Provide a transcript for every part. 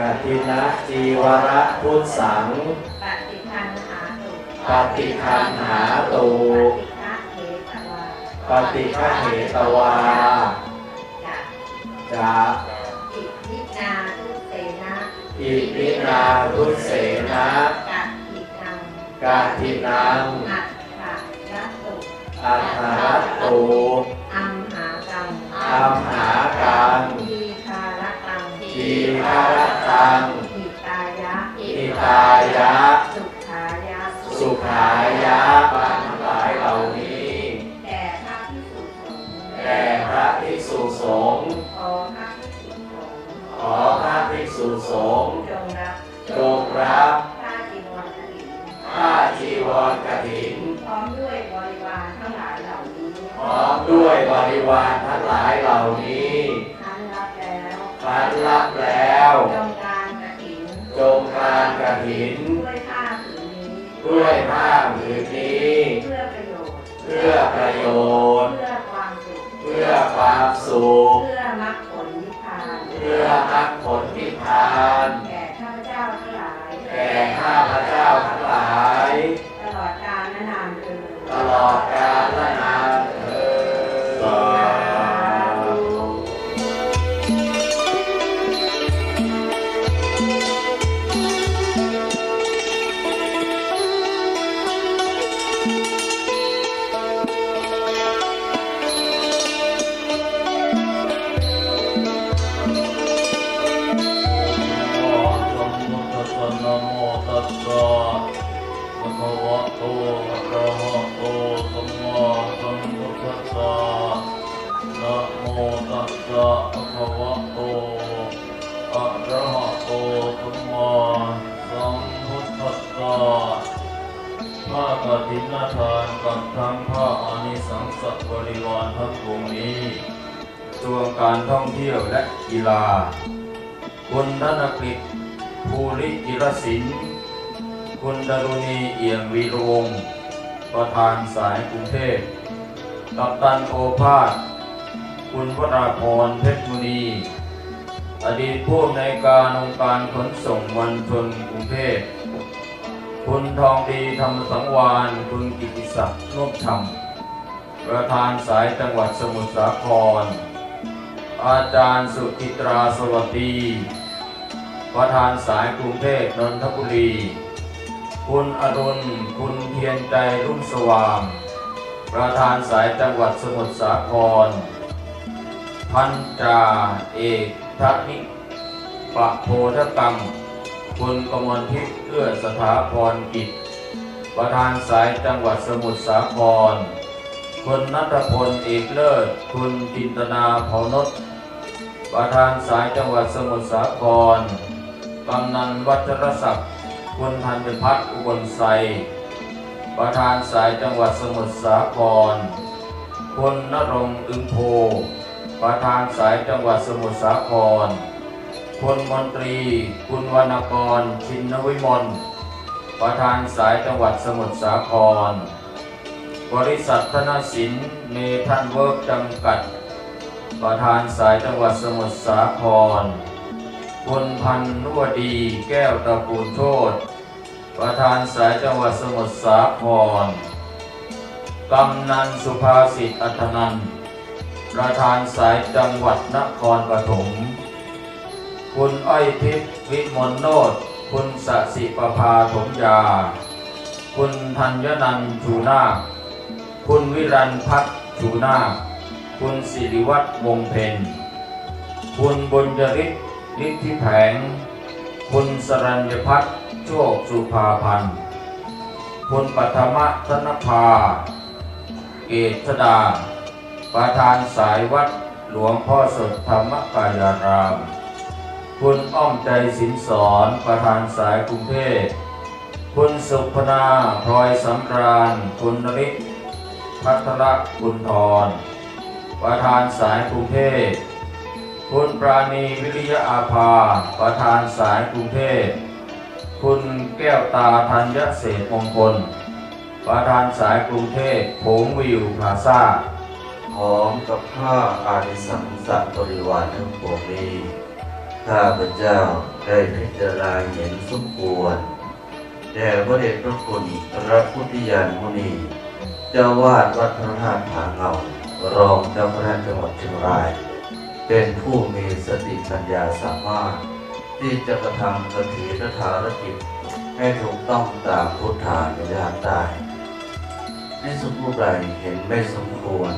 กาทินะจีวระพุทสัง ปฏิคันหาตุปฏิคันหาตูปฏิฆะเหตวาปฏิฆะเหตวาจะจะอิทินาทุเสนะอิปินาทุเสนะกัตถินังกาทินังอัตถะรัตตุอัฏฐรัตตูอัมหากังอัมหากังทีคารตัง ทีฆารตังอิตายะอิตายะ สุขายะสุขายะบานทั้งหลายเหล่านี้แด่พระพิสุสงฆ์แด่พระภิกษุสงฆ์ขอพระพิสุสงฆ์ขอพระภิกษุสงฆ์จงรับจงรับผ้าจีวรกฐินผ้าจีวรกฐินพร้อมด้วยบริวารทั้งหลายเหล่านี้พร้อมด้วยบริวารทั้งหลายเหล่านี้ท่านรับ แล้วพันรับแล้วจงการกฐินจงการกฐิน ด้วยผ้าผืนนี้ด้วยผ้าผืนนี้ เพื่อประโยชน์ เพื่อประโยชน์ เพื่อความสุข เพื่อความสุข ธนกฤษภูริจิรศิลป์คุณดารุณีเอี่ยมวีรวงศ์ประธานสายกรุงเทพกัปตันโอภาส คุณวราพรเพชรมุนี อดีตผู้ในวยการองค์การขนส่งมวลชนกรุงเทพ คุณทองดีธรรมสังวานคุณกิติศักดิ์นุ่มฉ่ำประธานสายจังหวัดสมุทรสาคร อาจารย์สุจิตราสวัสดี ประธานสายกรุงเทพนนทบุรี คุณอรุณ คุณเทียนใจรุ่งสว่าง ประธานสายจังหวัดสมุทรสาคร พันจาเอกทนิปะโพธกรรม คุณกมลทิพย์เอื้อสถาพรกิจ ประธานสายจังหวัดสมุทรสาคร คุณนัทพลเอกเลิศ คุณจินตนาเผานศประธานสายจังหวัดสมุทรสาคร กำนันวัชรศักดิ์คุณธัญพัฒน์อุบลไซประธานสายจังหวัดสมุทรสาครคุณนรงค์อึมโพ ประธานสายจังหวัดสมุทรสาครคุณมนตรี คุณวรรณกร ชินวิมล ประธานสายจังหวัดสมุทรสาคร บริษัทธนสินเมทันเวิร์กจำกัด ประธานสายจังหวัดสมุทรสาคร คุณพันนวดีแก้วตะกูลโชตประธานสายจังหวัดสมุทรสาคร กำนันสุภาษิตอัธนัน ประธานสายจังหวัดนครปฐม คุณอ้อยทิพย์วิมลโนตคุณสสิประภาถมยา คุณธัญนันท์ชูนาคุณวิรันพัฒน์ชูนาคุณสิริวัฒน์วงเพนคุณบุญยริศ ฤทธิแผง คุณสรัญญพัฒน์โชคสุภาพันธ์ คุณปัทมะธนภา เกตดา ประธานสายวัดหลวงพ่อสดธรรมกายาราม คุณอ้อมใจสินสอนประธานสายกรุงเทพ คุณสุพนาพลอยสำราญ คุณนริศพัทรคุณทรประธานสายกรุงเทพ คุณปราณีวิริยะอาภา ประธานสายกรุงเทพ คุณแก้วตาธัญเศษมงคล ประธานสายกรุงเทพโขงวิวพลาซ่าพร้อมกับผ้าอานิสังสะบริวารทั้งปวงนี้ข้าพเจ้าได้พิจารณาเห็นสมควรแด่พระเดชพระคุณพระพุทธญาณมุนีเจ้าวาดวัดพระธาตุผาเงารองเจ้าคณะจังหวัดเชียงราย เป็นผู้มีสติปัญญาสามารถ ที่จะกระทำกถิรธารกิจ ให้ถูกต้องตามพุทธานุญาตได้ในสมผู้ใดเห็นไม่สมควร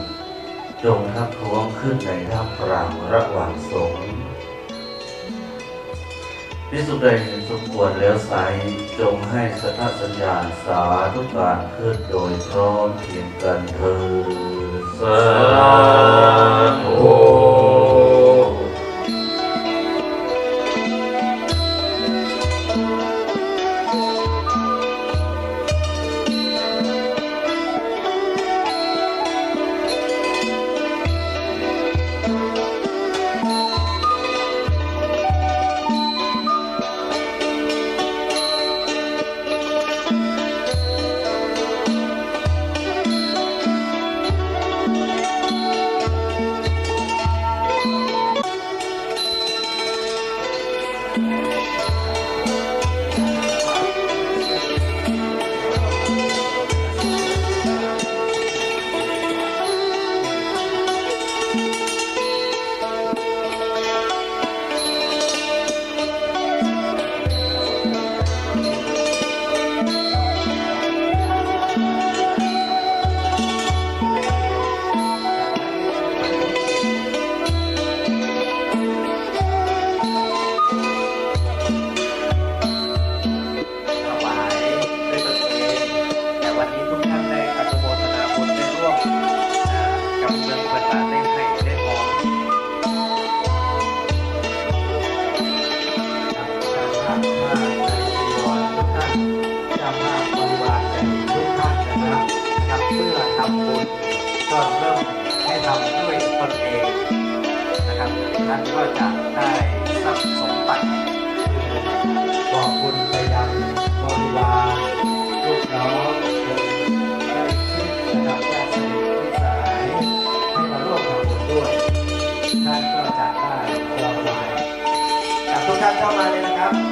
จงทักท้วงขึ้นในท่ามกลางระหว่างสงฆ์พิสุใดเห็นสมควรแล้วไซจงให้สัทธสัญญาณสาธุการขึ้นโดยพร้อมเพียงกันเธอสาธุ ท่านก็จะได้ทรัพย์สมบัติบอกบุญไปยังบริวารลูกน้องคนได้ชิดระดับญาติสนิทมิตรสหายให้มาร่วมทำบุญด้วยท่านก็จะได้รางวัลอะทุกท่านเข้ามาเลยน